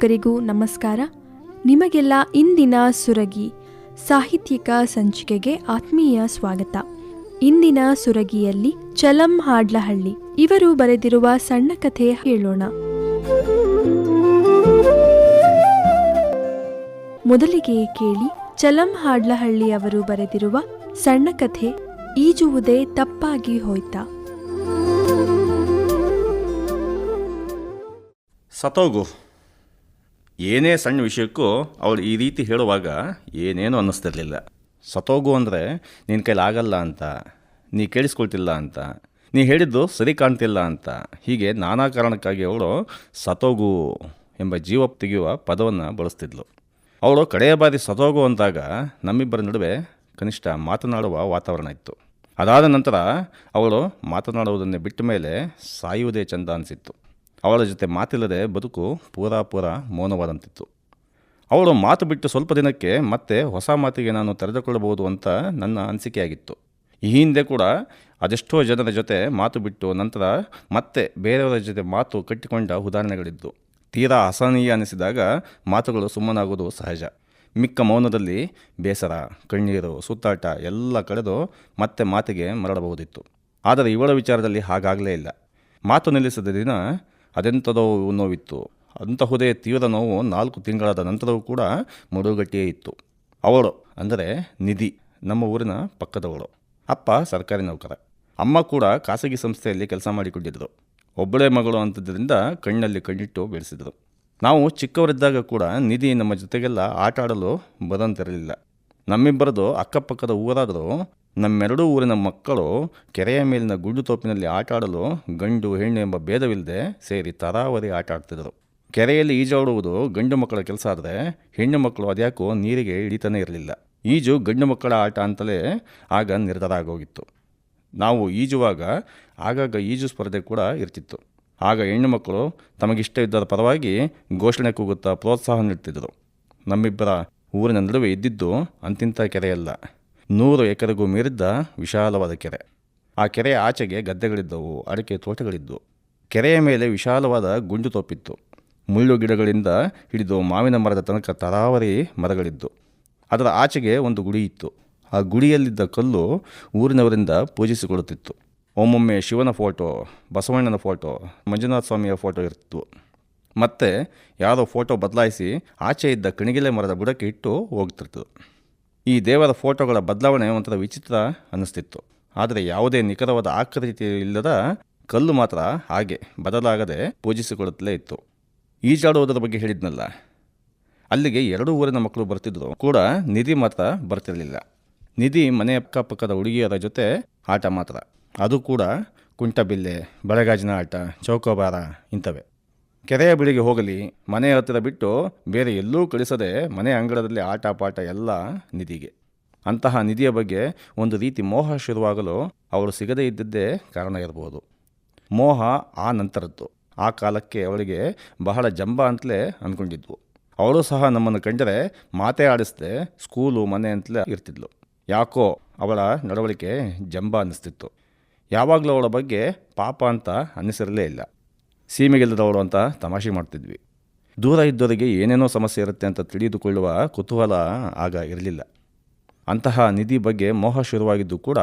ಕೇಳುಗರಿಗೂ ನಮಸ್ಕಾರ. ನಿಮಗೆಲ್ಲ ಇಂದಿನ ಸುರಗಿ ಸಾಹಿತ್ಯಿಕ ಸಂಚಿಕೆಗೆ ಆತ್ಮೀಯ ಸ್ವಾಗತ. ಇಂದಿನ ಸುರಗಿಯಲ್ಲಿ ಚಲಂ ಹಾಡ್ಲಹಳ್ಳಿ, ಇವರು ಬರೆದಿರುವ ಸಣ್ಣ ಕಥೆ ಹೇಳೋಣ. ಮೊದಲಿಗೆ ಕೇಳಿ, ಚಲಂ ಹಾಡ್ಲಹಳ್ಳಿ ಅವರು ಬರೆದಿರುವ ಸಣ್ಣ ಕಥೆ ಈಜುವುದೇ ತಪ್ಪಾಗಿ ಹೋಯ್ತಾ. ಸತ್ತೋಗು ಏನೇ ಸಣ್ಣ ವಿಷಯಕ್ಕೂ ಅವಳು ಈ ರೀತಿ ಹೇಳುವಾಗ ಏನೇನು ಅನ್ನಿಸ್ತಿರ್ಲಿಲ್ಲ. ಸತೋಗು ಅಂದರೆ ನಿನ್ನ ಕೈಲಿ ಆಗಲ್ಲ ಅಂತ, ನೀ ಕೇಳಿಸ್ಕೊಳ್ತಿಲ್ಲ ಅಂತ, ನೀ ಹೇಳಿದ್ದು ಸರಿ ಕಾಣ್ತಿಲ್ಲ ಅಂತ. ಹೀಗೆ ನಾನಾ ಕಾರಣಕ್ಕಾಗಿ ಅವಳು ಸತೋಗು ಎಂಬ ಜೀವ ತೆಗೆಯುವ ಪದವನ್ನು ಬಳಸ್ತಿದ್ಲು. ಅವಳು ಕಡೆಯ ಬಾರಿ ಸತೋಗು ಅಂದಾಗ ನಮ್ಮಿಬ್ಬರ ನಡುವೆ ಕನಿಷ್ಠ ಮಾತನಾಡುವ ವಾತಾವರಣ ಇತ್ತು. ಅದಾದ ನಂತರ ಅವಳು ಮಾತನಾಡುವುದನ್ನೇ ಬಿಟ್ಟ ಮೇಲೆ ಸಾಯುವುದೇ ಚಂದ ಅನಿಸಿತ್ತು. ಅವಳ ಜೊತೆ ಮಾತಿಲ್ಲದೆ ಬದುಕು ಪೂರಾ ಪೂರಾ ಮೌನವಾದಂತಿತ್ತು. ಅವಳು ಮಾತು ಬಿಟ್ಟು ಸ್ವಲ್ಪ ದಿನಕ್ಕೆ ಮತ್ತೆ ಹೊಸ ಮಾತಿಗೆ ನಾನು ತೆರೆದುಕೊಳ್ಳಬಹುದು ಅಂತ ನನ್ನ ಅನಿಸಿಕೆಯಾಗಿತ್ತು. ಈ ಹಿಂದೆ ಕೂಡ ಅದೆಷ್ಟೋ ಜನರ ಜೊತೆ ಮಾತು ಬಿಟ್ಟು ನಂತರ ಮತ್ತೆ ಬೇರೆಯವರ ಜೊತೆ ಮಾತು ಕಟ್ಟಿಕೊಂಡ ಉದಾಹರಣೆಗಳಿದ್ದು. ತೀರಾ ಅಸಹನೀಯ ಅನಿಸಿದಾಗ ಮಾತುಗಳು ಸುಮ್ಮನಾಗುವುದು ಸಹಜ. ಮಿಕ್ಕ ಮೌನದಲ್ಲಿ ಬೇಸರ, ಕಣ್ಣೀರು, ಸುತ್ತಾಟ ಎಲ್ಲ ಕಳೆದು ಮತ್ತೆ ಮಾತಿಗೆ ಮರಳಬಹುದಿತ್ತು. ಆದರೆ ಇವಳ ವಿಚಾರದಲ್ಲಿ ಹಾಗಾಗಲೇ ಇಲ್ಲ. ಮಾತು ನಿಲ್ಲಿಸಿದ ದಿನ ಅದೆಂಥದೋ ನೋವಿತ್ತು. ಅಂತಹುದೇ ತೀವ್ರ ನೋವು ನಾಲ್ಕು ತಿಂಗಳಾದ ನಂತರವೂ ಕೂಡ ಮಡುಗಟ್ಟಿಯೇ ಇತ್ತು. ಅವಳು ಅಂದರೆ ನಿಧಿ, ನಮ್ಮ ಊರಿನ ಪಕ್ಕದವಳು. ಅಪ್ಪ ಸರ್ಕಾರಿ ನೌಕರ. ಅಮ್ಮ ಕೂಡ ಖಾಸಗಿ ಸಂಸ್ಥೆಯಲ್ಲಿ ಕೆಲಸ ಮಾಡಿಕೊಂಡಿದ್ದರು. ಒಬ್ಬಳೇ ಮಗಳು ಅಂತದ್ದರಿಂದ ಕಣ್ಣಲ್ಲಿ ಕಣ್ಣಿಟ್ಟು ಬೆಳೆಸಿದರು ನಾವು ಚಿಕ್ಕವರಿದ್ದಾಗ ಕೂಡ ನಿಧಿ ನಮ್ಮ ಜೊತೆಗೆಲ್ಲ ಆಟ ಆಡಲು ಬರಂತಿರಲಿಲ್ಲ ನಮ್ಮಿಬ್ಬರದು ಅಕ್ಕಪಕ್ಕದ ಊರಾದರೂ ನಮ್ಮೆರಡೂ ಊರಿನ ಮಕ್ಕಳು ಕೆರೆಯ ಮೇಲಿನ ಗುಂಡು ತೋಪಿನಲ್ಲಿ ಆಟ ಆಡಲು ಗಂಡು ಹೆಣ್ಣು ಎಂಬ ಭೇದವಿಲ್ಲದೆ ಸೇರಿ ತರಾವರಿ ಆಟ ಆಡ್ತಿದ್ದರು. ಕೆರೆಯಲ್ಲಿ ಈಜಾಡುವುದು ಗಂಡು ಮಕ್ಕಳ ಕೆಲಸ ಆದರೆ ಹೆಣ್ಣು ಮಕ್ಕಳು ಅದ್ಯಾಕೋ ನೀರಿಗೆ ಇಳಿತಾನೆ ಇರಲಿಲ್ಲ. ಈಜು ಗಂಡು ಮಕ್ಕಳ ಆಟ ಅಂತಲೇ ಆಗ ನಿರ್ಧಾರ ಆಗೋಗಿತ್ತು ನಾವು ಈಜುವಾಗ ಆಗಾಗ ಈಜು ಸ್ಪರ್ಧೆ ಕೂಡ ಇರ್ತಿತ್ತು. ಆಗ ಹೆಣ್ಣು ಮಕ್ಕಳು ತಮಗಿಷ್ಟ ಇದ್ದರ ಪರವಾಗಿ ಘೋಷಣೆ ಕೂಗುತ್ತಾ ಪ್ರೋತ್ಸಾಹ ನೀಡ್ತಿದ್ದರು. ನಮ್ಮಿಬ್ಬರ ಊರಿನ ನಡುವೆ ಇದ್ದಿದ್ದು ಅಂತಿಂಥ ಕೆರೆಯಲ್ಲ. ನೂರು ಎಕರೆಗೂ ಮೀರಿದ್ದ ವಿಶಾಲವಾದ ಕೆರೆ. ಆ ಕೆರೆಯ ಆಚೆಗೆ ಗದ್ದೆಗಳಿದ್ದವು, ಅಡಿಕೆ ತೋಟಗಳಿದ್ದವು ಕೆರೆಯ ಮೇಲೆ ವಿಶಾಲವಾದ ಗುಂಡು ತೋಪಿತ್ತು. ಮುಳ್ಳು ಗಿಡಗಳಿಂದ ಹಿಡಿದು ಮಾವಿನ ಮರದ ತನಕ ತರಾವರಿ ಮರಗಳಿದ್ದು. ಅದರ ಆಚೆಗೆ ಒಂದು ಗುಡಿ ಇತ್ತು. ಆ ಗುಡಿಯಲ್ಲಿದ್ದ ಕಲ್ಲು ಊರಿನವರಿಂದ ಪೂಜಿಸಿಕೊಳ್ಳುತ್ತಿತ್ತು. ಒಮ್ಮೊಮ್ಮೆ ಶಿವನ ಫೋಟೋ, ಬಸವಣ್ಣನ ಫೋಟೋ, ಮಂಜುನಾಥ ಸ್ವಾಮಿಯ ಫೋಟೋ ಇರ್ತಿತ್ತು. ಮತ್ತೆ ಯಾರೋ ಫೋಟೋ ಬದಲಾಯಿಸಿ ಆಚೆ ಇದ್ದ ಕಣಿಗೆಲೆ ಮರದ ಬುಡಕ್ಕೆ ಇಟ್ಟು ಹೋಗ್ತಿರ್ತು ಈ ದೇವರ ಫೋಟೋಗಳ ಬದಲಾವಣೆ ಒಂಥರ ವಿಚಿತ್ರ ಅನ್ನಿಸ್ತಿತ್ತು. ಆದರೆ ಯಾವುದೇ ನಿಖರವಾದ ಆಕೃತಿ ಇಲ್ಲದ ಕಲ್ಲು ಮಾತ್ರ ಹಾಗೆ ಬದಲಾಗದೆ ಪೂಜಿಸಿಕೊಳ್ಳುತ್ತಲೇ ಇತ್ತು. ಈಜಾಡುವುದರ ಬಗ್ಗೆ ಹೇಳಿದ್ನಲ್ಲ. ಅಲ್ಲಿಗೆ ಎರಡೂ ಊರಿನ ಮಕ್ಕಳು ಬರ್ತಿದ್ರು. ಕೂಡ ನಿಧಿ ಮಾತ್ರ ಬರ್ತಿರಲಿಲ್ಲ. ನಿಧಿ ಮನೆ ಅಕ್ಕಪಕ್ಕದ ಹುಡುಗಿಯರ ಜೊತೆ ಆಟ ಮಾತ್ರ. ಅದು ಕೂಡ ಕುಂಟಬಿಲ್ಲೆ, ಬಳೆಗಾಜಿನ ಆಟ, ಚೌಕೋಬಾರ ಇಂಥವೇ. ಕೆರೆಯ ಬಳಿಗೆ ಹೋಗಲಿ, ಮನೆ ಹತ್ತಿರ ಬಿಟ್ಟು ಬೇರೆ ಎಲ್ಲೂ ಕಳಿಸದೆ ಮನೆ ಅಂಗಳದಲ್ಲಿ ಆಟ, ಪಾಠ ಎಲ್ಲ ನಿಧಿಗೆ. ಅಂತಹ ನಿಧಿಯ ಬಗ್ಗೆ ಒಂದು ರೀತಿ ಮೋಹ ಶುರುವಾಗಲು ಅವಳು ಸಿಗದೇ ಇದ್ದದ್ದೇ ಕಾರಣ ಇರಬಹುದು. ಮೋಹ ಆ ನಂತರದ್ದು. ಆ ಕಾಲಕ್ಕೆ ಅವಳಿಗೆ ಬಹಳ ಜಂಬ ಅಂತಲೇ ಅಂದ್ಕೊಂಡಿದ್ವು ಅವಳು ಸಹ ನಮ್ಮನ್ನು ಕಂಡರೆ ಮಾತೇ ಆಡಿಸ್ದೆ ಸ್ಕೂಲು, ಮನೆ ಅಂತಲೇ ಇರ್ತಿದ್ಲು. ಯಾಕೋ ಅವಳ ನಡವಳಿಕೆ ಜಂಬ ಅನ್ನಿಸ್ತಿತ್ತು. ಯಾವಾಗಲೂ ಅವಳ ಬಗ್ಗೆ ಪಾಪ ಅಂತ ಅನ್ನಿಸಿರಲೇ ಇಲ್ಲ. ಸೀಮೆಗೆಲ್ಲದವಳು ಅಂತ ತಮಾಷೆ ಮಾಡ್ತಿದ್ವಿ. ದೂರ ಇದ್ದವರಿಗೆ ಏನೇನೋ ಸಮಸ್ಯೆ ಇರುತ್ತೆ ಅಂತ ತಿಳಿದುಕೊಳ್ಳುವ ಕುತೂಹಲ ಆಗ ಇರಲಿಲ್ಲ. ಅಂತಹ ನಿಧಿ ಬಗ್ಗೆ ಮೋಹ ಶುರುವಾಗಿದ್ದು ಕೂಡ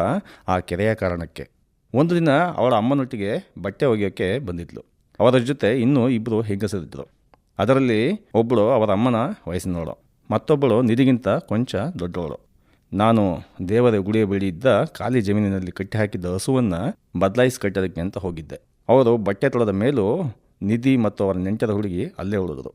ಆ ಕೆರೆಯ ಕಾರಣಕ್ಕೆ. ಒಂದು ದಿನ ಅವಳ ಅಮ್ಮನೊಟ್ಟಿಗೆ ಬಟ್ಟೆ ಒಗೆಯೋಕ್ಕೆ ಬಂದಿದ್ಲು. ಅವರ ಜೊತೆ ಇನ್ನೂ ಇಬ್ಬರು ಹೆಂಗಸರಿದ್ದರು ಅದರಲ್ಲಿ ಒಬ್ಬಳು ಅವರ ಅಮ್ಮನ ವಯಸ್ಸಿನವಳು. ಮತ್ತೊಬ್ಬಳು ನಿಧಿಗಿಂತ ಕೊಂಚ ದೊಡ್ಡವಳು. ನಾನು ದೇವರ ಗುಡಿಯ ಬಳಿ ಇದ್ದ ಖಾಲಿ ಜಮೀನಿನಲ್ಲಿ ಕಟ್ಟಿ ಹಾಕಿದ್ದ ಹಸುವನ್ನು ಬದಲಾಯಿಸಿ ಕಟ್ಟೋದಕ್ಕೆ ಅಂತ ಹೋಗಿದ್ದೆ. ಅವರು ಬಟ್ಟೆ ತೊಳೆದ ಮೇಲೂ ನಿಧಿ ಮತ್ತು ಅವರ ನೆಂಟದ ಹುಡುಗಿ ಅಲ್ಲೇ ಉಳಿದ್ರು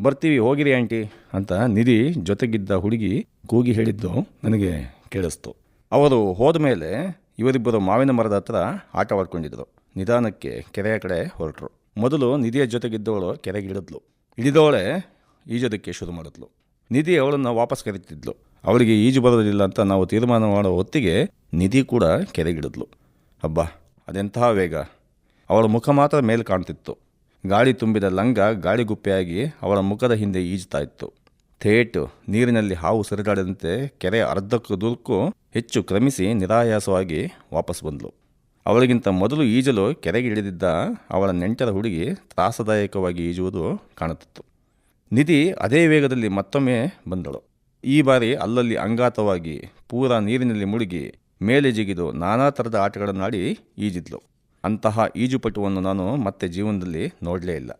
ಬರ್ತೀವಿ, ಹೋಗಿರಿ ಆಂಟಿ ಅಂತ ನಿಧಿ ಜೊತೆಗಿದ್ದ ಹುಡುಗಿ ಕೂಗಿ ಹೇಳಿದ್ದು ನನಗೆ ಕೇಳಿಸ್ತು. ಅವರು ಹೋದ ಮೇಲೆ ಇವರಿಬ್ಬರು ಮಾವಿನ ಮರದ ಹತ್ರ ಆಟವಾಡ್ಕೊಂಡಿದ್ರು ನಿಧಾನಕ್ಕೆ ಕೆರೆಯ ಕಡೆ ಹೊರಟರು. ಮೊದಲು ನಿಧಿಯ ಜೊತೆಗಿದ್ದವಳು ಕೆರೆಗೆ ಇಳಿದ್ಲು. ಇಳಿದವಳೆ ಈಜೋದಕ್ಕೆ ಶುರು ಮಾಡಿದ್ಲು. ನಿಧಿ ಅವಳನ್ನು ವಾಪಸ್ ಕರೀತಿದ್ಲು. ಅವಳಿಗೆ ಈಜು ಬರೋದಿಲ್ಲ ಅಂತ ನಾವು ತೀರ್ಮಾನ ಮಾಡೋ ಹೊತ್ತಿಗೆ ನಿಧಿ ಕೂಡ ಕೆರೆಗಿಡಿದ್ಲು ಹಬ್ಬ ಅದೆಂತಹ ವೇಗ. ಅವಳ ಮುಖ ಮಾತ್ರ ಮೇಲೆ ಕಾಣ್ತಿತ್ತು. ಗಾಳಿ ತುಂಬಿದ ಲಂಗ ಗಾಳಿಗುಪ್ಪೆಯಾಗಿ ಅವಳ ಮುಖದ ಹಿಂದೆ ಈಜ್ತಾ ಇತ್ತು ಥೇಟು, ನೀರಿನಲ್ಲಿ ಹಾವು ಸರಿದಾಡದಂತೆ ಕೆರೆ ಅರ್ಧಕ್ಕೂ ದೂರಕ್ಕೂ ಹೆಚ್ಚು ಕ್ರಮಿಸಿ ನಿರಾಯಾಸವಾಗಿ ವಾಪಸ್ ಬಂದಳು ಅವಳಿಗಿಂತ ಮೊದಲು ಈಜಲು ಕೆರೆಗೆ ಇಳಿದಿದ್ದ ಅವಳ ನೆಂಟರ ಹುಡುಗಿ ತ್ರಾಸದಾಯಕವಾಗಿ ಈಜುವುದು ಕಾಣುತ್ತಿತ್ತು. ನಿಧಿ ಅದೇ ವೇಗದಲ್ಲಿ ಮತ್ತೊಮ್ಮೆ ಬಂದಳು. ಈ ಬಾರಿ ಅಲ್ಲಲ್ಲಿ ಅಂಗಾತವಾಗಿ ಪೂರಾ ನೀರಿನಲ್ಲಿ ಮುಳುಗಿ ಮೇಲೆ ಜಿಗಿದು ನಾನಾ ಥರದ ಆಟಗಳನ್ನಾಡಿ ಈಜಿದ್ಲು. ಅಂತಹ ಈಜುಪಟುವನ್ನು ನಾನು ಮತ್ತೆ ಜೀವನದಲ್ಲಿ ನೋಡಲೇ ಇಲ್ಲ.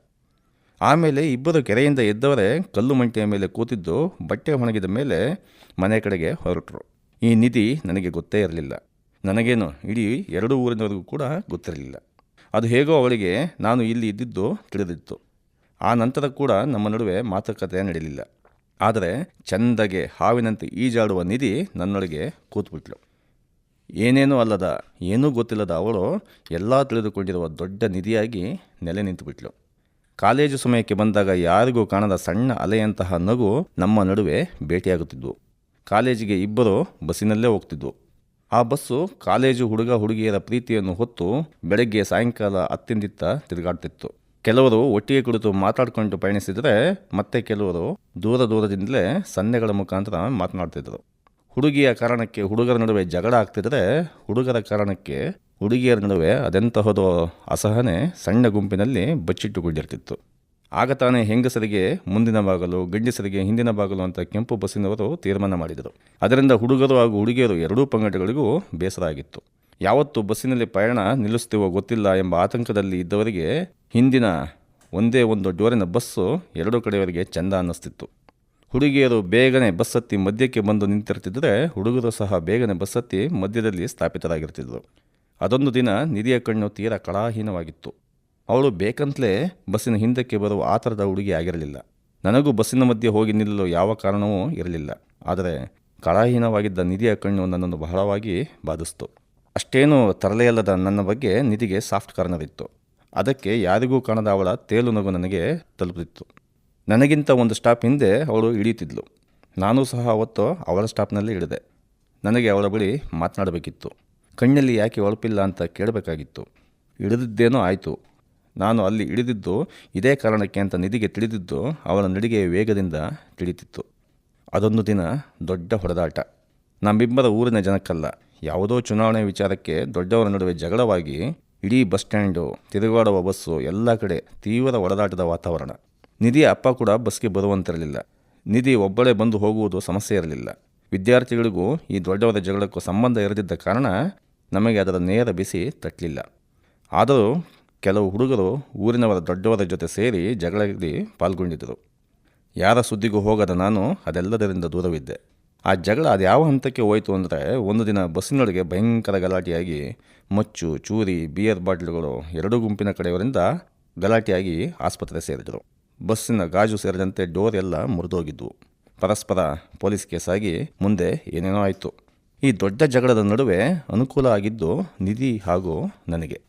ಆಮೇಲೆ ಇಬ್ಬರು ಕೆರೆಯಿಂದ ಎದ್ದವರೇ ಕಲ್ಲು ಮಂಟೆಯ ಮೇಲೆ ಕೂತಿದ್ದು ಬಟ್ಟೆ ಒಣಗಿದ ಮೇಲೆ ಮನೆ ಕಡೆಗೆ ಹೊರಟರು. ಈ ನಿಧಿ ನನಗೆ ಗೊತ್ತೇ ಇರಲಿಲ್ಲ. ನನಗೇನು ಇಡೀ ಎರಡು ಊರಿನವರೆಗೂ ಕೂಡ ಗೊತ್ತಿರಲಿಲ್ಲ. ಅದು ಹೇಗೋ ಅವಳಿಗೆ ನಾನು ಇಲ್ಲಿ ಇದ್ದಿದ್ದು ತಿಳಿದಿತ್ತು. ಆ ನಂತರ ಕೂಡ ನಮ್ಮ ನಡುವೆ ಮಾತುಕತೆ ನಡೆಯಲಿಲ್ಲ. ಆದರೆ ಚಂದಗೆ ಹಾವಿನಂತೆ ಈಜಾಡುವ ನಿಧಿ ನನ್ನೊಳಗೆ ಕೂತ್ಬಿಟ್ಲು. ಏನೇನೂ ಅಲ್ಲದ, ಏನೂ ಗೊತ್ತಿಲ್ಲದ ಅವಳು ಎಲ್ಲ ತಿಳಿದುಕೊಂಡಿರುವ ದೊಡ್ಡ ನಿಧಿಯಾಗಿ ನೆಲೆ ನಿಂತುಬಿಟ್ಲು. ಕಾಲೇಜು ಸಮಯಕ್ಕೆ ಬಂದಾಗ ಯಾರಿಗೂ ಕಾಣದ ಸಣ್ಣ ಅಲೆಯಂತಹ ನಗು ನಮ್ಮ ನಡುವೆ ಭೇಟಿಯಾಗುತ್ತಿದ್ವು. ಕಾಲೇಜಿಗೆ ಇಬ್ಬರು ಬಸ್ಸಿನಲ್ಲೇ ಹೋಗ್ತಿದ್ವು. ಆ ಬಸ್ಸು ಕಾಲೇಜು ಹುಡುಗ ಹುಡುಗಿಯರ ಪ್ರೀತಿಯನ್ನು ಹೊತ್ತು ಬೆಳಗ್ಗೆ ಸಾಯಂಕಾಲ ಅತ್ತಿಂದಿತ್ತ ತಿರುಗಾಡ್ತಿತ್ತು. ಕೆಲವರು ಒಟ್ಟಿಗೆ ಕುಳಿತು ಮಾತಾಡ್ಕೊಂಡು ಪಯಣಿಸಿದರೆ ಮತ್ತೆ ಕೆಲವರು ದೂರ ದೂರದಿಂದಲೇ ಸನ್ನೆಗಳ ಮುಖಾಂತರ ಮಾತನಾಡ್ತಿದ್ರು. ಹುಡುಗಿಯ ಕಾರಣಕ್ಕೆ ಹುಡುಗರ ನಡುವೆ ಜಗಳ ಆಗ್ತಿದ್ರೆ ಹುಡುಗರ ಕಾರಣಕ್ಕೆ ಹುಡುಗಿಯರ ನಡುವೆ ಅದೆಂತಹದೋ ಅಸಹನೆ ಸಣ್ಣ ಗುಂಪಿನಲ್ಲಿ ಬಚ್ಚಿಟ್ಟುಕೊಂಡಿರ್ತಿತ್ತು. ಆಗ ತಾನೇ ಹೆಂಗಸರಿಗೆ ಮುಂದಿನ ಬಾಗಲು, ಗಂಡಸರಿಗೆ ಹಿಂದಿನ ಬಾಗಲು ಅಂತ ಕೆಂಪು ಬಸ್ಸಿನವರು ತೀರ್ಮಾನ ಮಾಡಿದರು. ಅದರಿಂದ ಹುಡುಗರು ಹಾಗೂ ಹುಡುಗಿಯರು ಎರಡೂ ಪಂಗಡಗಳಿಗೂ ಬೇಸರ ಆಗಿತ್ತು ಯಾವತ್ತು ಬಸ್ಸಿನಲ್ಲಿ ಪಯಣ ನಿಲ್ಲಿಸ್ತೀವೋ ಗೊತ್ತಿಲ್ಲ ಎಂಬ ಆತಂಕದಲ್ಲಿ ಇದ್ದವರಿಗೆ ಹಿಂದಿನ ಒಂದೇ ಒಂದು ಡೋರಿನ ಬಸ್ಸು ಎರಡು ಕಡೆಯವರಿಗೆ ಚೆಂದ ಅನ್ನಿಸ್ತಿತ್ತು. ಹುಡುಗಿಯರು ಬೇಗನೆ ಬಸ್ಸತ್ತಿ ಮಧ್ಯಕ್ಕೆ ಬಂದು ನಿಂತಿರ್ತಿದ್ದರೆ ಹುಡುಗರು ಸಹ ಬೇಗನೆ ಬಸ್ ಹತ್ತಿ ಮಧ್ಯದಲ್ಲಿ ಸ್ಥಾಪಿತರಾಗಿರ್ತಿದ್ದರು ಅದೊಂದು ದಿನ ನಿಧಿಯ ಕಣ್ಣು ತೀರಾ ಕಳಾಹೀನವಾಗಿತ್ತು. ಅವಳು ಬೇಕಂತಲೇ ಬಸ್ಸಿನ ಹಿಂದಕ್ಕೆ ಬರುವ ಆ ಥರದ ಹುಡುಗಿ ಆಗಿರಲಿಲ್ಲ. ನನಗೂ ಬಸ್ಸಿನ ಮಧ್ಯೆ ಹೋಗಿ ನಿಲ್ಲಲು ಯಾವ ಕಾರಣವೂ ಇರಲಿಲ್ಲ. ಆದರೆ ಕಳಾಹೀನವಾಗಿದ್ದ ನಿಧಿಯ ಕಣ್ಣು ನನ್ನನ್ನು ಬಹಳವಾಗಿ ಬಾಧಿಸ್ತು. ಅಷ್ಟೇನೂ ತರಲೆಯಲ್ಲದ ನನ್ನ ಬಗ್ಗೆ ನಿಧಿಗೆ ಸಾಫ್ಟ್ ಕಾರ್ನರ್ ಅದಕ್ಕೆ ಯಾರಿಗೂ ಕಾಣದ ಅವಳ ತೇಲು ನಗು ನನಗೆ ತಲುಪುತ್ತಿತ್ತು. ನನಗಿಂತ ಒಂದು ಸ್ಟಾಪ್ ಹಿಂದೆ ಅವಳು ಇಳಿಯುತ್ತಿದ್ಲು. ನಾನು ಸಹ ಅವತ್ತು ಅವಳ ಸ್ಟಾಪ್ನಲ್ಲಿ ಇಳಿದೆ. ನನಗೆ ಅವಳ ಬಳಿ ಮಾತನಾಡಬೇಕಿತ್ತು. ಕಣ್ಣಲ್ಲಿ ಯಾಕೆ ಒಳಪಿಲ್ಲ ಅಂತ ಕೇಳಬೇಕಾಗಿತ್ತು. ಇಳಿದಿದ್ದೇನೋ ಆಯಿತು. ನಾನು ಅಲ್ಲಿ ಇಳಿದಿದ್ದು ಇದೇ ಕಾರಣಕ್ಕೆ ಅಂತ ನಿಧಿಗೆ ತಿಳಿದಿದ್ದು ಅವಳ ನಡಿಗೆಯ ವೇಗದಿಂದ ತಿಳಿತಿತ್ತು. ಅದೊಂದು ದಿನ ದೊಡ್ಡ ಹೊಡೆದಾಟ. ನಮ್ಮಿಬ್ಬರ ಊರಿನ ಜನಕ್ಕಲ್ಲ. ಯಾವುದೋ ಚುನಾವಣೆ ವಿಚಾರಕ್ಕೆ ದೊಡ್ಡವರ ನಡುವೆ ಜಗಳವಾಗಿ ಇಡೀ ಬಸ್ ಸ್ಟ್ಯಾಂಡು, ತಿರುಗಾಡುವ ಬಸ್ಸು ಎಲ್ಲ ಕಡೆ ತೀವ್ರ ಒಡೆದಾಟದ ವಾತಾವರಣ. ನಿಧಿಯ ಅಪ್ಪ ಕೂಡ ಬಸ್ಗೆ ಬರುವಂತಿರಲಿಲ್ಲ. ನಿಧಿ ಒಬ್ಬಳೇ ಬಂದು ಹೋಗುವುದು ಸಮಸ್ಯೆ ಇರಲಿಲ್ಲ. ವಿದ್ಯಾರ್ಥಿಗಳಿಗೂ ಈ ದೊಡ್ಡವಾದ ಜಗಳಕ್ಕೂ ಸಂಬಂಧ ಇರದಿದ್ದ ಕಾರಣ ನಮಗೆ ಅದರ ನೇರ ಬಿಸಿ ತಟ್ಟಲಿಲ್ಲ ಆದರೂ ಕೆಲವು ಹುಡುಗರು ಊರಿನವರ ದೊಡ್ಡವರ ಜೊತೆ ಸೇರಿ ಜಗಳದಲ್ಲಿ ಪಾಲ್ಗೊಂಡಿದ್ದರು. ಯಾರ ಸುದ್ದಿಗೂ ಹೋಗದ ನಾನು ಅದೆಲ್ಲದರಿಂದ ದೂರವಿದ್ದೆ. ಆ ಜಗಳ ಅದು ಯಾವ ಹಂತಕ್ಕೆ ಹೋಯಿತು ಅಂದರೆ ಒಂದು ದಿನ ಬಸ್ಸಿನೊಳಗೆ ಭಯಂಕರ ಗಲಾಟೆಯಾಗಿ ಮಚ್ಚು, ಚೂರಿ ಬಿಯರ್ ಬಾಟ್ಲುಗಳು ಎರಡೂ ಗುಂಪಿನ ಕಡೆಯವರಿಂದ ಗಲಾಟೆಯಾಗಿ ಆಸ್ಪತ್ರೆ ಸೇರಿದರು. ಬಸ್ಸಿನ ಗಾಜು ಸೇರಿದಂತೆ ಡೋರ್ ಎಲ್ಲ ಮುರಿದೋಗಿದ್ವು. ಪರಸ್ಪರ ಪೊಲೀಸ್ ಕೇಸಾಗಿ ಮುಂದೆ ಏನೇನೋ ಆಯಿತು. ಈ ದೊಡ್ಡ ಜಗಳದ ನಡುವೆ ಅನುಕೂಲ ಆಗಿದ್ದು ನಿಧಿ ಹಾಗೂ ನನಗೆ.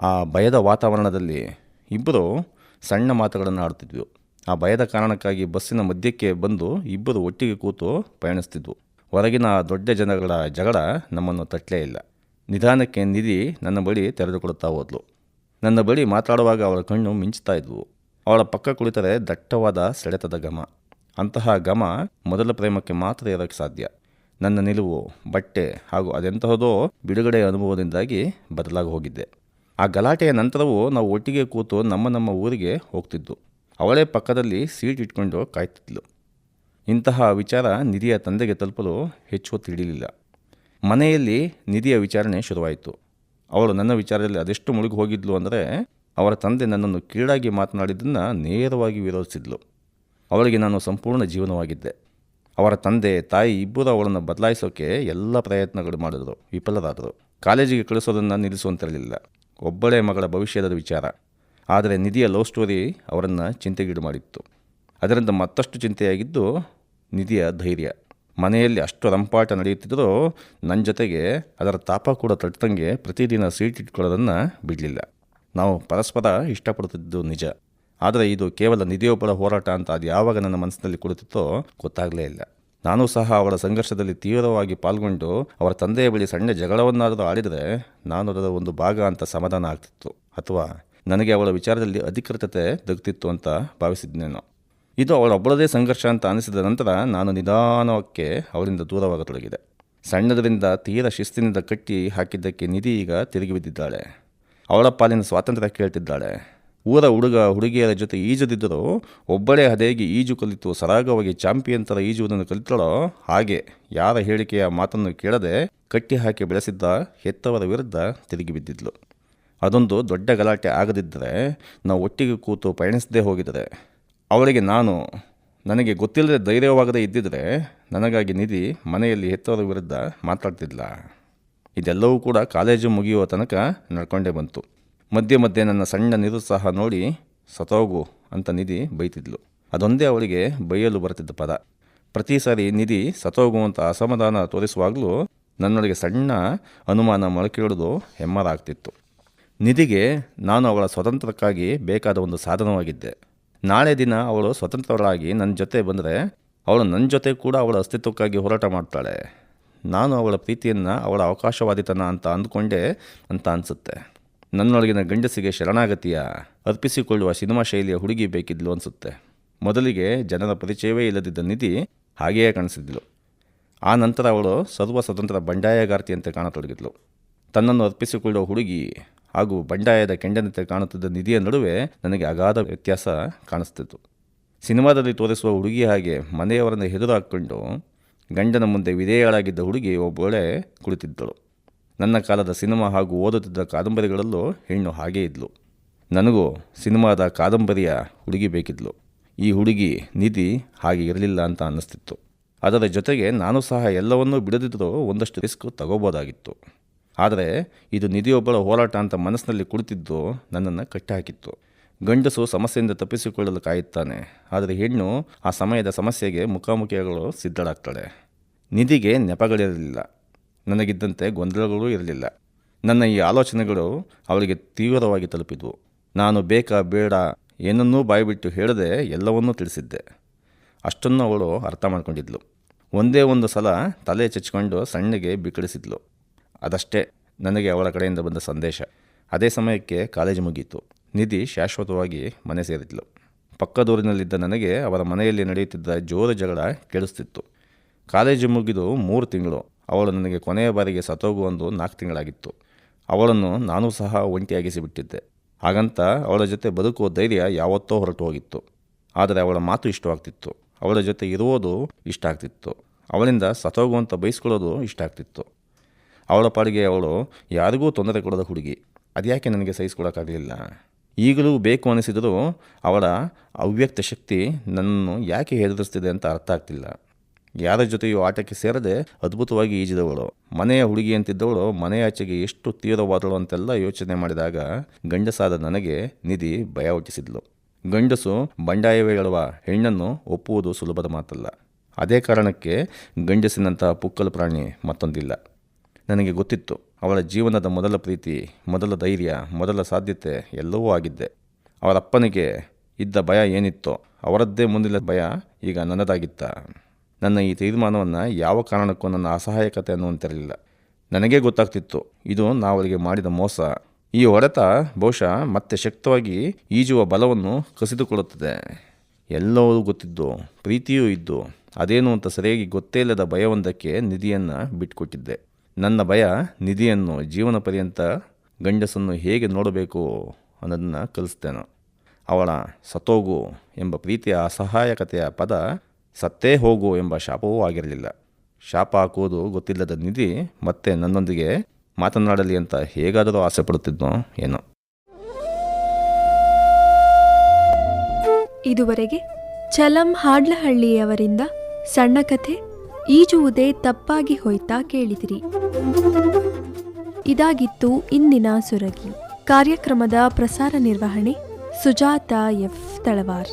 ಆ ಭಯದ ವಾತಾವರಣದಲ್ಲಿ ಇಬ್ಬರು ಸಣ್ಣ ಮಾತುಗಳನ್ನು ಆಡ್ತಿದ್ವು ಆ ಭಯದ ಕಾರಣಕ್ಕಾಗಿ ಬಸ್ಸಿನ ಮಧ್ಯಕ್ಕೆ ಬಂದು ಇಬ್ಬರು ಒಟ್ಟಿಗೆ ಕೂತು ಪಯಣಿಸ್ತಿದ್ವು ಹೊರಗಿನ ದೊಡ್ಡ ಜನಗಳ ಜಗಳ ನಮ್ಮನ್ನು ತಟ್ಟಲೇ ಇಲ್ಲ. ನಿಧಾನಕ್ಕೆ ನಿಧಿ ನನ್ನ ಬಳಿ ತೆರೆದುಕೊಳ್ಳುತ್ತಾ ಹೋದ್ಲು. ನನ್ನ ಬಳಿ ಮಾತಾಡುವಾಗ ಅವರ ಕಣ್ಣು ಮಿಂಚ್ತಾ ಇದ್ವು. ಅವಳ ಪಕ್ಕ ಕುಳಿತರೆ ದಟ್ಟವಾದ ಸೆಳೆತದ ಘಮ. ಅಂತಹ ಘಮ ಮೊದಲ ಪ್ರೇಮಕ್ಕೆ ಮಾತ್ರ ಇರೋಕ್ಕೆ ಸಾಧ್ಯ. ನನ್ನ ನಿಲುವು, ಬಟ್ಟೆ ಹಾಗೂ ಅದೆಂತಹದೋ ಬಿಡುಗಡೆ ಅನುಭವದಿಂದಾಗಿ ಬದಲಾಗಿ ಹೋಗಿದ್ದೆ. ಆ ಗಲಾಟೆಯ ನಂತರವೂ ನಾವು ಒಟ್ಟಿಗೆ ಕೂತು ನಮ್ಮ ನಮ್ಮ ಊರಿಗೆ ಹೋಗ್ತಿದ್ದು. ಅವಳೇ ಪಕ್ಕದಲ್ಲಿ ಸೀಟ್ ಇಟ್ಕೊಂಡು ಕಾಯ್ತಿದ್ಲು. ಇಂತಹ ವಿಚಾರ ನಿಧಿಯ ತಂದೆಗೆ ತಲುಪಲು ಹೆಚ್ಚು ಹೊತ್ತು ಮನೆಯಲ್ಲಿ ನಿಧಿಯ ವಿಚಾರಣೆ ಶುರುವಾಯಿತು. ಅವಳು ನನ್ನ ವಿಚಾರದಲ್ಲಿ ಅದೆಷ್ಟು ಮುಳುಗಿ ಹೋಗಿದ್ಲು ಅಂದರೆ ಅವರ ತಂದೆ ನನ್ನನ್ನು ಕೀಳಾಗಿ ಮಾತನಾಡಿದ್ದನ್ನು ನೇರವಾಗಿ ವಿರೋಧಿಸಿದ್ಲು. ಅವಳಿಗೆ ನಾನು ಸಂಪೂರ್ಣ ಜೀವನವಾಗಿದ್ದೆ. ಅವರ ತಂದೆ, ತಾಯಿ ಇಬ್ಬರು ಅವಳನ್ನು ಬದಲಾಯಿಸೋಕೆ ಎಲ್ಲ ಪ್ರಯತ್ನಗಳು ಮಾಡಿದ್ರು, ವಿಫಲರಾದರು. ಕಾಲೇಜಿಗೆ ಕಳಿಸೋದನ್ನು ನಿಲ್ಲಿಸುವಂತಿರಲಿಲ್ಲ. ಒಬ್ಬಳೇ ಮಗಳ ಭವಿಷ್ಯದ ವಿಚಾರ. ಆದರೆ ನಿಧಿಯ ಲವ್ ಸ್ಟೋರಿ ಅವರನ್ನು ಚಿಂತೆಗೀಡು ಮಾಡಿತ್ತು. ಅದರಿಂದ ಮತ್ತಷ್ಟು ಚಿಂತೆಯಾಗಿದ್ದು ನಿಧಿಯ ಧೈರ್ಯ. ಮನೆಯಲ್ಲಿ ಅಷ್ಟು ರಂಪಾಟ ನಡೆಯುತ್ತಿದ್ದರೂ ನನ್ನ ಜೊತೆಗೆ ಅದರ ತಾಪ ಕೂಡ ತಟ್ಟಂಗೆ ಪ್ರತಿದಿನ ಸೀಟ್ ಇಟ್ಕೊಳ್ಳೋದನ್ನು ಬಿಡಲಿಲ್ಲ. ನಾವು ಪರಸ್ಪರ ಇಷ್ಟಪಡುತ್ತಿದ್ದು ನಿಜ. ಆದರೆ ಇದು ಕೇವಲ ನಿಧಿಯೊಬ್ಬರ ಹೋರಾಟ ಅಂತ ಅದು ಯಾವಾಗ ನನ್ನ ಮನಸ್ಸಿನಲ್ಲಿ ಕುಳಿತಿತ್ತೋ ಗೊತ್ತಾಗಲೇ ಇಲ್ಲ. ನಾನು ಸಹ ಅವಳ ಸಂಘರ್ಷದಲ್ಲಿ ತೀವ್ರವಾಗಿ ಪಾಲ್ಗೊಂಡು ಅವರ ತಂದೆಯ ಬಳಿ ಸಣ್ಣ ಜಗಳವನ್ನಾದರೂ ಆಡಿದರೆ ನಾನು ಅದರ ಒಂದು ಭಾಗ ಅಂತ ಸಮಾಧಾನ ಆಗ್ತಿತ್ತು. ಅಥವಾ ನನಗೆ ಅವಳ ವಿಚಾರದಲ್ಲಿ ಅಧಿಕೃತತೆ ದಗ್ತಿತ್ತು ಅಂತ ಭಾವಿಸಿದ್ನೇನೋ. ಇದು ಅವಳೊಬ್ಬಳದೇ ಸಂಘರ್ಷ ಅಂತ ಅನಿಸಿದ ನಂತರ ನಾನು ನಿಧಾನಕ್ಕೆ ಅವರಿಂದ ದೂರವಾಗತೊಡಗಿದೆ. ಸಣ್ಣದರಿಂದ ತೀರ ಶಿಸ್ತಿನಿಂದ ಕಟ್ಟಿ ಹಾಕಿದ್ದಕ್ಕೆ ನಿಧಿ ಈಗ ತಿರುಗಿ ಬಿದ್ದಿದ್ದಾಳೆ ಅವಳ ಪಾಲಿನ ಸ್ವಾತಂತ್ರ್ಯ ಕೇಳ್ತಿದ್ದಾಳೆ. ಊರ ಹುಡುಗ, ಹುಡುಗಿಯರ ಜೊತೆ ಈಜದಿದ್ದರೂ ಒಬ್ಬಳೇ ಹದೇಗೆ ಈಜು ಕಲಿತು ಸರಾಗವಾಗಿ ಚಾಂಪಿಯನ್ ಥರ ಈಜುವುದನ್ನು ಕಲಿತಳೋ ಹಾಗೆ ಯಾರ ಹೇಳಿಕೆಯ ಮಾತನ್ನು ಕೇಳದೆ ಕಟ್ಟಿ ಹಾಕಿ ಬೆಳೆಸಿದ್ದ ಹೆತ್ತವರ ವಿರುದ್ಧ ತಿರುಗಿ ಬಿದ್ದಿದ್ಲು. ಅದೊಂದು ದೊಡ್ಡ ಗಲಾಟೆ ಆಗದಿದ್ದರೆ ನಾವು ಒಟ್ಟಿಗೆ ಕೂತು ಪಯಣಿಸದೇ ಹೋಗಿದರೆ ಅವಳಿಗೆ ನಾನು, ನನಗೆ ಗೊತ್ತಿಲ್ಲದೆ ಧೈರ್ಯವಾಗದೇ ಇದ್ದಿದ್ರೆ ನನಗಾಗಿ ನಿಧಿ ಮನೆಯಲ್ಲಿ ಹೆತ್ತವರ ವಿರುದ್ಧ ಮಾತಾಡ್ತಿದ್ಲ. ಇದೆಲ್ಲವೂ ಕೂಡ ಕಾಲೇಜು ಮುಗಿಯುವ ತನಕ ನಡ್ಕೊಂಡೇ ಬಂತು. ಮಧ್ಯೆ ಮಧ್ಯೆ ನನ್ನ ಸಣ್ಣ ನಿರುತ್ಸಾಹ ನೋಡಿ, ಸತೋಗು ಅಂತ ನಿಧಿ ಬೈತಿದ್ಲು. ಅದೊಂದೇ ಅವಳಿಗೆ ಬೈಯಲು ಬರ್ತಿದ್ದ ಪದ. ಪ್ರತಿ ಸಾರಿ ನಿಧಿ ಸತೋಗು ಅಂತ ಅಸಮಾಧಾನ ತೋರಿಸುವಾಗಲೂ ನನ್ನೊಳಗೆ ಸಣ್ಣ ಅನುಮಾನ ಮೊಳಕೆಯೊಡೆದು ಹೆಮ್ಮರ ಆಗ್ತಿತ್ತು. ನಿಧಿಗೆ ನಾನು ಅವಳ ಸ್ವತಂತ್ರಕ್ಕಾಗಿ ಬೇಕಾದ ಒಂದು ಸಾಧನವಾಗಿದ್ದೆ. ನಾಳೆ ದಿನ ಅವಳು ಸ್ವತಂತ್ರರಾಗಿ ನನ್ನ ಜೊತೆ ಬಂದರೆ ಅವಳು ನನ್ನ ಜೊತೆ ಕೂಡ ಅವಳ ಅಸ್ತಿತ್ವಕ್ಕಾಗಿ ಹೋರಾಟ ಮಾಡ್ತಾಳೆ. ನಾನು ಅವಳ ಪ್ರೀತಿಯನ್ನು, ಅವಳ ಅವಕಾಶವಾದಿತನ ಅಂತ ಅಂದ್ಕೊಂಡೆ ಅಂತ ಅನಿಸುತ್ತೆ. ನನ್ನೊಳಗಿನ ಗಂಡಸಿಗೆ ಶರಣಾಗತಿಯ, ಅರ್ಪಿಸಿಕೊಳ್ಳುವ ಸಿನಿಮಾ ಶೈಲಿಯ ಹುಡುಗಿ ಬೇಕಿದ್ಲು ಅನಿಸುತ್ತೆ. ಮೊದಲಿಗೆ ಜನರ ಪರಿಚಯವೇ ಇಲ್ಲದಿದ್ದ ನಿಧಿ ಹಾಗೆಯೇ ಕಾಣಿಸಿದ್ಲು. ಆ ನಂತರ ಅವಳು ಸರ್ವ ಸ್ವತಂತ್ರ ಬಂಡಾಯಗಾರ್ತಿಯಂತೆ ಕಾಣತೊಡಗಿದ್ಲು. ತನ್ನನ್ನು ಅರ್ಪಿಸಿಕೊಳ್ಳುವ ಹುಡುಗಿ ಹಾಗೂ ಬಂಡಾಯದ ಕೆಂಡನಂತೆ ಕಾಣುತ್ತಿದ್ದ ನಿಧಿಯ ನಡುವೆ ನನಗೆ ಅಗಾಧ ವ್ಯತ್ಯಾಸ ಕಾಣಿಸ್ತಿತ್ತು. ಸಿನಿಮಾದಲ್ಲಿ ತೋರಿಸುವ ಹುಡುಗಿ ಹಾಗೆ ಮನೆಯವರನ್ನು ಹೆದರು ಹಾಕ್ಕೊಂಡು ಗಂಡನ ಮುಂದೆ ವಿಧೇಯಳಾಗಿದ್ದ ಹುಡುಗಿ ಒಬ್ಬಳೆ ಕುಳಿತಿದ್ದಳು. ನನ್ನ ಕಾಲದ ಸಿನಿಮಾ ಹಾಗೂ ಓದುತ್ತಿದ್ದ ಕಾದಂಬರಿಗಳಲ್ಲೂ ಹೆಣ್ಣು ಹಾಗೇ ಇದ್ಲು. ನನಗೂ ಸಿನಿಮಾದ ಕಾದಂಬರಿಯ ಹುಡುಗಿ ಬೇಕಿದ್ಲು. ಈ ಹುಡುಗಿ ನಿಧಿ ಹಾಗೆ ಇರಲಿಲ್ಲ ಅಂತ ಅನ್ನಿಸ್ತಿತ್ತು. ಅದರ ಜೊತೆಗೆ ನಾನು ಸಹ ಎಲ್ಲವನ್ನೂ ಬಿಡದಿದ್ದರೂ ಒಂದಷ್ಟು ರಿಸ್ಕ್ ತಗೋಬೋದಾಗಿತ್ತು. ಆದರೆ ಇದು ನಿಧಿಯೊಬ್ಬಳ ಹೋರಾಟ ಅಂತ ಮನಸ್ಸಿನಲ್ಲಿ ಕುಳಿತಿದ್ದು ನನ್ನನ್ನು ಕಟ್ಟಿಹಾಕಿತ್ತು. ಗಂಡಸು ಸಮಸ್ಯೆಯಿಂದ ತಪ್ಪಿಸಿಕೊಳ್ಳಲು ಕಾಯುತ್ತಾನೆ ಆದರೆ ಹೆಣ್ಣು ಆ ಸಮಯದ ಸಮಸ್ಯೆಗೆ ಮುಖಾಮುಖಿಯಾಗಲು ಸಿದ್ಧಳಾಗ್ತಾಳೆ. ನಿಧಿಗೆ ನೆಪಗಳಿರಲಿಲ್ಲ. ನನಗಿದ್ದಂತೆ ಗೊಂದಲಗಳೂ ಇರಲಿಲ್ಲ. ನನ್ನ ಈ ಆಲೋಚನೆಗಳು ಅವಳಿಗೆ ತೀವ್ರವಾಗಿ ತಲುಪಿದ್ವು. ನಾನು ಬೇಕಾ ಬೇಡ ಏನನ್ನೂ ಬಾಯಿಬಿಟ್ಟು ಹೇಳದೆ ಎಲ್ಲವನ್ನೂ ತಿಳಿಸಿದ್ದೆ. ಅಷ್ಟನ್ನು ಅವಳು ಅರ್ಥ ಮಾಡ್ಕೊಂಡಿದ್ಲು. ಒಂದೇ ಒಂದು ಸಲ ತಲೆ ಚಚ್ಕೊಂಡು ಸಣ್ಣಗೆ ಬಿಕ್ಕಳಿಸಿದ್ಲು. ಅದಷ್ಟೇ ನನಗೆ ಅವಳ ಕಡೆಯಿಂದ ಬಂದ ಸಂದೇಶ. ಅದೇ ಸಮಯಕ್ಕೆ ಕಾಲೇಜು ಮುಗೀತು. ನಿಧಿ ಶಾಶ್ವತವಾಗಿ ಮನೆ ಸೇರಿದ್ಲು. ಪಕ್ಕದೂರಿನಲ್ಲಿದ್ದ ನನಗೆ ಅವರ ಮನೆಯಲ್ಲಿ ನಡೆಯುತ್ತಿದ್ದ ಜೋರು ಜಗಳ ಕೇಳಿಸ್ತಿತ್ತು. ಕಾಲೇಜು ಮುಗಿದು ಮೂರು ತಿಂಗಳು ಅವಳು ನನಗೆ ಕೊನೆಯ ಬಾರಿಗೆ ಸತೋಗುವಂದು ನಾಲ್ಕು ತಿಂಗಳಾಗಿತ್ತು. ಅವಳನ್ನು ನಾನು ಸಹ ಒಂಟಿಯಾಗಿಸಿಬಿಟ್ಟಿದ್ದೆ. ಹಾಗಂತ ಅವಳ ಜೊತೆ ಬದುಕುವ ಧೈರ್ಯ ಯಾವತ್ತೋ ಹೊರಟು ಹೋಗಿತ್ತು. ಆದರೆ ಅವಳ ಮಾತು ಇಷ್ಟವಾಗ್ತಿತ್ತು ಅವಳ ಜೊತೆ ಇರುವುದು ಇಷ್ಟ ಆಗ್ತಿತ್ತು. ಅವಳಿಂದ ಸತೋಗುವಂತ ಬಯಸ್ಕೊಳ್ಳೋದು ಇಷ್ಟ ಆಗ್ತಿತ್ತು. ಅವಳ ಪಾಡಿಗೆ ಅವಳು ಯಾರಿಗೂ ತೊಂದರೆ ಕೊಡದ ಹುಡುಗಿ. ಅದ್ಯಾಕೆ ನನಗೆ ಸಹಿಸ್ಕೊಳಕ್ಕಾಗಲಿಲ್ಲ? ಈಗಲೂ ಬೇಕು ಅನಿಸಿದರೂ ಅವಳ ಅವ್ಯಕ್ತ ಶಕ್ತಿ ನನ್ನನ್ನು ಯಾಕೆ ಹೆದರಿಸ್ತಿದೆ ಅಂತ ಅರ್ಥ ಆಗ್ತಿಲ್ಲ. ಯಾರ ಜೊತೆಯೂ ಆಟಕ್ಕೆ ಸೇರದೆ ಅದ್ಭುತವಾಗಿ ಈಜಿದವಳು. ಮನೆಯ ಹುಡುಗಿ ಅಂತಿದ್ದವಳು ಮನೆಯಾಚೆಗೆ ಎಷ್ಟು ತೀವ್ರವಾದಳು ಅಂತೆಲ್ಲ ಯೋಚನೆ ಮಾಡಿದಾಗ ಗಂಡಸಾದ ನನಗೆ ನಿಧಿ ಭಯ ಹುಟ್ಟಿಸಿದ್ಲು. ಗಂಡಸು ಬಂಡಾಯವೇ ಹೇಳುವ ಹೆಣ್ಣನ್ನು ಒಪ್ಪುವುದು ಸುಲಭದ ಮಾತಲ್ಲ. ಅದೇ ಕಾರಣಕ್ಕೆ ಗಂಡಸಿನಂತಹ ಪುಕ್ಕಲು ಪ್ರಾಣಿ ಮತ್ತೊಂದಿಲ್ಲ. ನನಗೆ ಗೊತ್ತಿತ್ತು. ಅವಳ ಜೀವನದ ಮೊದಲ ಪ್ರೀತಿ, ಮೊದಲ ಧೈರ್ಯ, ಮೊದಲ ಸಾಧ್ಯತೆ ಎಲ್ಲವೂ ಆಗಿದ್ದೆ. ಅವರಪ್ಪನಿಗೆ ಇದ್ದ ಭಯ ಏನಿತ್ತೋ ಅವರದ್ದೇ ಮುಂದಿನ ಭಯ ಈಗ ನನ್ನದಾಗಿತ್ತ. ನನ್ನ ಈ ತೀರ್ಮಾನವನ್ನು ಯಾವ ಕಾರಣಕ್ಕೂ ನನ್ನ ಅಸಹಾಯಕತೆ ಅನ್ನುವಂತಿರಲಿಲ್ಲ. ನನಗೇ ಗೊತ್ತಾಗ್ತಿತ್ತು, ಇದು ನಾವಳಿಗೆ ಮಾಡಿದ ಮೋಸ. ಈ ಹೊಡೆತ ಬಹುಶಃ ಮತ್ತೆ ಶಕ್ತವಾಗಿ ಈಜುವ ಬಲವನ್ನು ಕಸಿದುಕೊಳ್ಳುತ್ತದೆ. ಎಲ್ಲವೂ ಗೊತ್ತಿದ್ದು, ಪ್ರೀತಿಯೂ ಇದ್ದು, ಅದೇನು ಅಂತ ಸರಿಯಾಗಿ ಗೊತ್ತೇ ಇಲ್ಲದ ಭಯವೊಂದಕ್ಕೆ ನಿಧಿಯನ್ನು ಬಿಟ್ಕೊಟ್ಟಿದ್ದೆ. ನನ್ನ ಭಯ ನಿಧಿಯನ್ನು ಜೀವನ ಪರ್ಯಂತ ಗಂಡಸನ್ನು ಹೇಗೆ ನೋಡಬೇಕು ಅನ್ನೋದನ್ನು ಕಲಿಸ್ತೇನೆ. ಅವಳ ಸತೋಗು ಎಂಬ ಪ್ರೀತಿಯ ಅಸಹಾಯಕತೆಯ ಪದ ಸತ್ತೇ ಹೋಗು ಎಂಬ ಶಾಪವೂ ಆಗಿರಲಿಲ್ಲ. ಶಾಪ ಹಾಕುವುದು ಗೊತ್ತಿಲ್ಲದ ನಿಧಿ ಮತ್ತೆ ನನ್ನೊಂದಿಗೆ ಮಾತನಾಡಲಿ ಅಂತ ಹೇಗಾದರೂ ಆಸೆ ಪಡುತ್ತಿದ್ನೋ ಏನೋ. ಇದುವರೆಗೆ ಚಲಂ ಹಾಡ್ಲಹಳ್ಳಿಯವರಿಂದ ಸಣ್ಣ ಕಥೆ ಈಜುವುದೇ ತಪ್ಪಾಗಿ ಹೋಯ್ತಾ ಕೇಳಿದಿರಿ. ಇದಾಗಿತ್ತು ಇಂದಿನ ಸುರಗಿ. ಕಾರ್ಯಕ್ರಮದ ಪ್ರಸಾರ ನಿರ್ವಹಣೆ ಸುಜಾತ ಎಫ್ ತಳವಾರ್.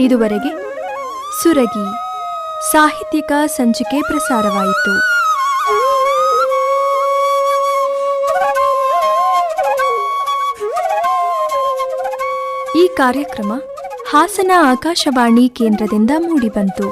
ಇದುವರೆಗೆ ಸುರಗಿ ಸಾಹಿತ್ಯಿಕ ಸಂಚಿಕೆ ಪ್ರಸಾರವಾಯಿತು. ಈ ಕಾರ್ಯಕ್ರಮ ಹಾಸನ ಆಕಾಶವಾಣಿ ಕೇಂದ್ರದಿಂದ ಮೂಡಿಬಂತು.